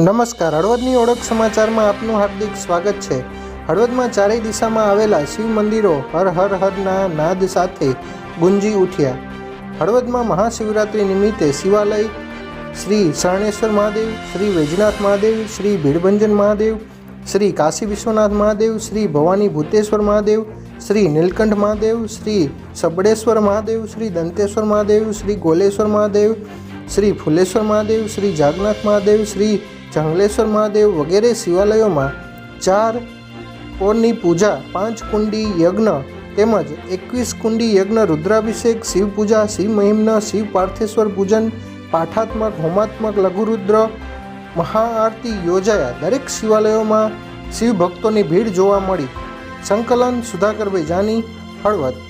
નમસ્કાર હળવદની ઓળખ સમાચારમાં આપનું હાર્દિક સ્વાગત છે હળવદમાં ચારેય દિશામાં આવેલા શિવ મંદિરો હર હર હરના નાદ સાથે ગુંજી ઉઠ્યા હળવદમાં મહાશિવરાત્રિ નિમિત્તે શિવાલય શ્રી શરણેશ્વર મહાદેવ શ્રી વૈજનાથ મહાદેવ શ્રી ભીડભંજન મહાદેવ શ્રી કાશી વિશ્વનાથ મહાદેવ શ્રી ભવાની ભૂતેશ્વર મહાદેવ શ્રી નીલકંઠ મહાદેવ શ્રી સબડેશ્વર મહાદેવ શ્રી દંતેશ્વર મહાદેવ શ્રી ગોલેશ્વર મહાદેવ શ્રી ફુલેશ્વર મહાદેવ શ્રી જાગનાથ મહાદેવ શ્રી જંગલેશ્વર મહાદેવ વગેરે શિવાલયોમાં ચાર ઓરની પૂજા, પાંચ કુંડી યજ્ઞ તેમજ એકવીસ કુંડી યજ્ઞ, રુદ્રાભિષેક, શિવ પૂજા, શિવ મહિમ્ન, શિવ પાર્થેશ્વર પૂજન, પાઠાત્મક, હોમાત્મક, લઘુરુદ્ર મહાઆરતી યોજાયા. દરેક શિવાલયોમાં શિવ ભક્તોની ભીડ જોવા મળી. સંકલન સુધાકરભાઈ જાની, હળવદ.